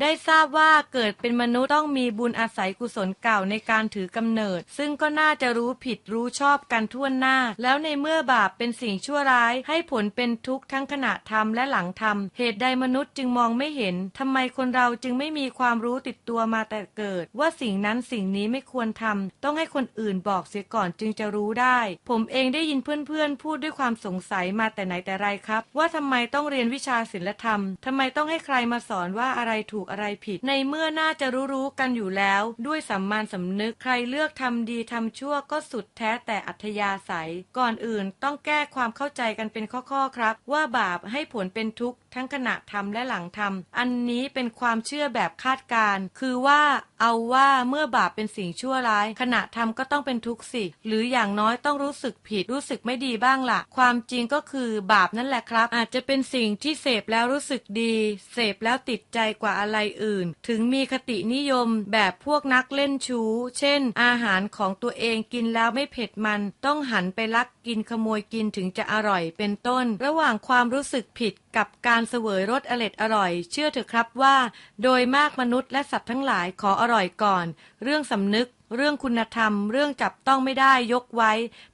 ได้ทราบว่าเกิดเป็นมนุษย์ต้องมีบุญอาศัยกุศลเก่าในการถือกำเนิด ซึ่งก็น่าจะรู้ผิดรู้ชอบกันทั่วหน้า แล้วในเมื่อบาปเป็นสิ่งชั่วร้าย ให้ผลเป็นทุกข์ทั้งขณะทำและหลังทำเหตุใดมนุษย์จึงมองไม่เห็นทำไมคนเราจึงไม่มีความรู้ติดตัวมาแต่เกิด ว่าสิ่งนั้นสิ่งนี้ไม่ควรทำต้องให้คนอื่นบอกเสียก่อนจึงจะรู้ได้ ผมเองได้ยินเพื่อนๆ พูดด้วยความสงสัยมาแต่ไหนแต่ไรครับ ว่าทำไมต้องเรียนวิชาศิลธรรมทำไมต้องให้ใครมาสอนว่าอะไรถูกอะไรผิด ในเมื่อน่าจะรู้ๆกันอยู่แล้ว ด้วยสัมมานสำนึกใครเลือกทำดีทำชั่วก็สุดแท้แต่อัธยาศัย ก่อนอื่นต้องแก้ความเข้าใจกันเป็นข้อๆครับ ว่าบาปให้ผลเป็นทุกข์ ทั้งขณะทำและหลังทำอันนี้เป็นความเชื่อแบบคาดการคือว่าเอาว่าเมื่อบาปเป็นสิ่งชั่วร้าย ขณะทำก็ต้องเป็นทุกข์สิ หรืออย่างน้อยต้องรู้สึกผิดรู้สึกไม่ดีบ้างละ่ะ ความจริงก็คือบาปนั่นแหละครับ อาจจะเป็นสิ่งที่เสพแล้วรู้สึกดี เสพแล้วติดใจกว่าอะไรอื่น ถึงมีคตินิยมแบบพวกนักเล่นชู้ เช่น อาหารของตัวเองกินแล้วไม่เผ็ดมัน ต้องหันไปลักกินขโมยกินถึงจะอร่อยเป็นต้น ระหว่างความรู้สึกผิด กับการเสวยรสอร็ดอร่อย เชื่อเถอะครับว่า โดยมากมนุษย์และสัตว์ทั้งหลายขออร่อยก่อน เรื่องสำนึก เรื่องคุณธรรม เรื่องจับต้องไม่ได้ยกไว้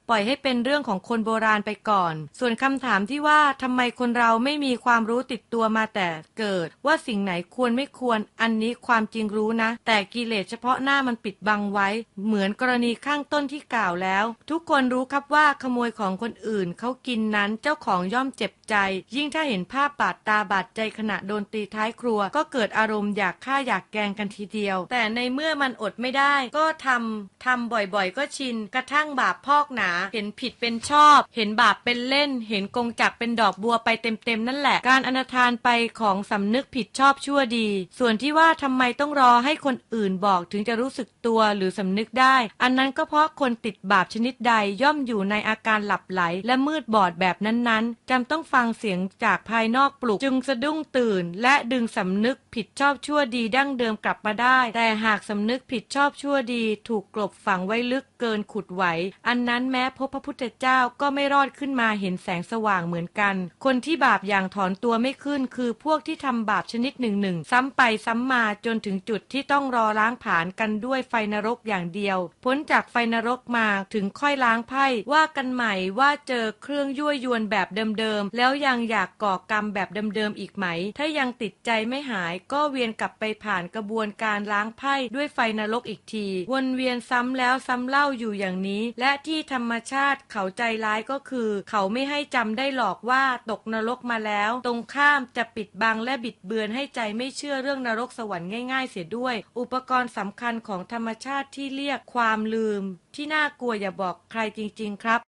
ปล่อยให้เป็นเรื่องของคนโบราณไปก่อน ส่วนคำถามที่ว่าทำไมคนเราไม่มีความรู้ติดตัวมาแต่เกิด ว่าสิ่งไหนควรไม่ควร อันนี้ความจริงรู้นะ แต่กิเลสเฉพาะหน้ามันปิดบังไว้ เหมือนกรณีข้างต้นที่กล่าวแล้ว ทุกคนรู้ครับว่าขโมยของคนอื่นเขากินนั้นเจ้าของย่อมเจ็บใจ ยิ่งถ้าเห็นภาพบาดตาบาดใจขณะโดนตีท้ายครัว ก็เกิดอารมณ์อยากฆ่าอยากแกงกันทีเดียว แต่ในเมื่อมันอดไม่ได้ ก็ทำทำบ่อยๆ ก็ชินกระทั่งบาปพอกหนาเห็นผิดเป็นชอบ เห็นบาปเป็นเล่น เห็นกงจักเป็นดอกบัวไปเต็มๆนั่นแหละ การอนาทานไปของสำนึกผิดชอบชั่วดี ส่วนที่ว่าทำไมต้องรอให้คนอื่นบอกถึงจะรู้สึกตัวหรือสำนึกได้ อันนั้นก็เพราะคนติดบาปชนิดใดย่อมอยู่ในอาการหลับไหล และมืดบอดแบบนั้นๆจำต้องฟังเสียงจากภายนอกปลุก จึงสะดุ้งตื่น และดึงสำนึกผิดชอบชั่วดีดั้งเดิมกลับมาได้ แต่หากสำนึกผิดชอบชั่วดี ถูกกลบฝังไว้ลึกเกินขุดไหว อันนั้นแม้พบพระพุทธเจ้าก็ไม่รอดขึ้นมาเห็นแสงสว่างเหมือนกัน คนที่บาปอย่างถอนตัวไม่ขึ้น คือพวกที่ทำบาปชนิดหนึ่งหนึ่งซ้ำไปซ้ำมาจนถึงจุดที่ต้องรอล้างผาญกันด้วยไฟนรกอย่างเดียว พ้นจากไฟนรกมาถึงค่อยล้างไพ่ว่ากันใหม่ว่าเจอเครื่องยั่วยวนแบบเดิมๆแล้วยังอยากก่อกรรมแบบเดิมๆอีกไหม ถ้ายังติดใจไม่หายก็เวียนกลับไปผ่านกระบวนการล้างไพ่ด้วยไฟนรกอีกที วนเวียนซ้ำแล้วซ้ำเล่าอยู่อย่างนี้ และที่ธรรมชาติเขาใจร้ายก็คือ เขาไม่ให้จำได้หรอกว่าตกนรกมาแล้ว ตรงข้ามจะปิดบังและบิดเบือนให้ใจไม่เชื่อเรื่องนรกสวรรค์ง่ายๆ เสียด้วย อุปกรณ์สำคัญของธรรมชาติที่เรียกความลืม ที่น่ากลัวอย่าบอกใครจริง ๆ ครับ